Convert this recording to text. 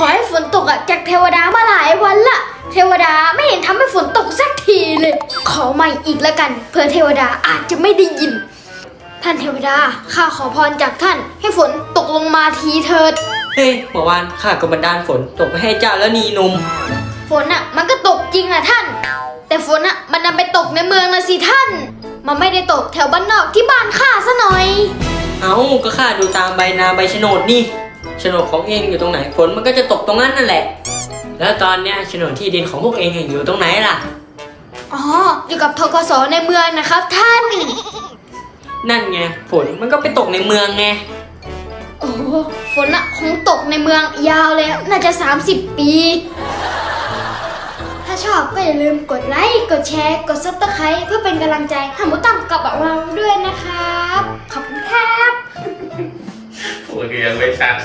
ขอให้ฝนตกอะจากเทวดามาหลายวันละ เทวดาไม่เห็นทำให้ฝนตกสักทีเลย ขอใหม่อีกแล้วกัน เพื่อเทวดาอาจจะไม่ได้ยิน ท่านเทวดาข้าขอพรจากท่าน ให้ฝนตกลงมาทีเถิด เฮ้ยเมื่อวานข้าก็บันดาลฝนตกไปให้เจ้าแล้วนี่หนุ่ม ฝนอะมันก็ตกจริงอะท่าน แต่ฝนอะมันนำไปตกในเมืองนะสิท่าน มันไม่ได้ตกแถวบ้านนอกที่บ้านข้าซะหน่อย เอ้าก็ข้าดูตามใบนาใบโฉนดนี่ โฉนดของเองอยู่ตรงไหนฝนมันก็จะตกตรงนั้นนั่นแหละ แล้วตอนเนี้ยโฉนดที่ดินของพวกเองอยู่ตรงไหนล่ะ อ๋อ อยู่กับทกสในเมืองนะครับท่าน นั่นไงฝนมันก็ไปตกในเมืองไงโอ้โหฝนอะคงตกในเมืองยาวเลยอะน่าจะ 30 ปี ถ้าชอบก็อย่าลืมกดไลค์ กดแชร์ กดซับสไครต์เพื่อเป็นกำลังใจให้หมูตั้มกับเราด้วย ยังไม่ชัด